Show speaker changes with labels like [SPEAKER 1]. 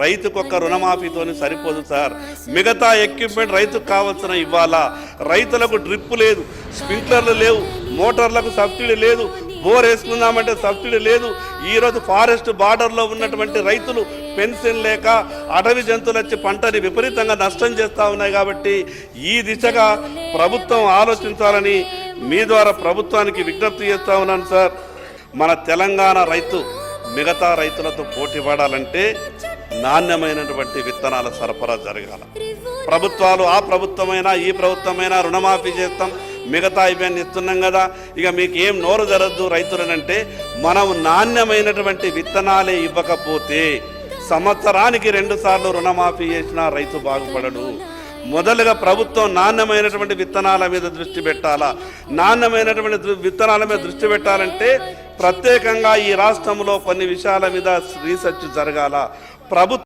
[SPEAKER 1] రైతుకు ఒక్క రుణమాఫీతోని సరిపోదు సార్. మిగతా ఎక్విప్మెంట్ రైతుకు కావాల్సిన ఇవ్వాలా? రైతులకు డ్రిప్ లేదు స్ప్రింక్లర్లు లేవు మోటార్లకు సబ్సిడీ లేదు బోర్ వేసుకుందామంటే సబ్సిడీ లేదు. ఈరోజు ఫారెస్ట్ బార్డర్లో ఉన్నటువంటి రైతులు పెన్షన్ లేక అటవీ జంతువులు వచ్చి పంటని విపరీతంగా నష్టం చేస్తూ ఉన్నాయి కాబట్టి ఈ దిశగా ప్రభుత్వం ఆలోచించాలని మీ ద్వారా ప్రభుత్వానికి విజ్ఞప్తి చేస్తూ ఉన్నాను సార్. మన తెలంగాణ రైతు మిగతా రైతులతో పోటీ పడాలంటే నాణ్యమైనటువంటి విత్తనాల సరఫరా జరగాల. ప్రభుత్వాలు ఆ ప్రభుత్వమైనా ఈ ప్రభుత్వమైనా రుణమాఫీ చేస్తాం. మిగతా ఇవన్నీ ఇస్తున్నాం కదా. ఇక మీకు ఏం నోరు జరగదు రైతులనంటే మనం నాణ్యమైనటువంటి విత్తనాలే ఇవ్వకపోతే సంవత్సరానికి రెండు సార్లు రుణమాఫీ చేసినా రైతు బాగుపడడు. మొదలుగా ప్రభుత్వం నాణ్యమైనటువంటి విత్తనాల మీద దృష్టి పెట్టాలా? నాణ్యమైనటువంటి విత్తనాల మీద దృష్టి పెట్టాలంటే ప్రత్యేకంగా ఈ రాష్ట్రంలో కొన్ని విషయాల మీద రీసెర్చ్ జరగాల. ప్రభుత్వం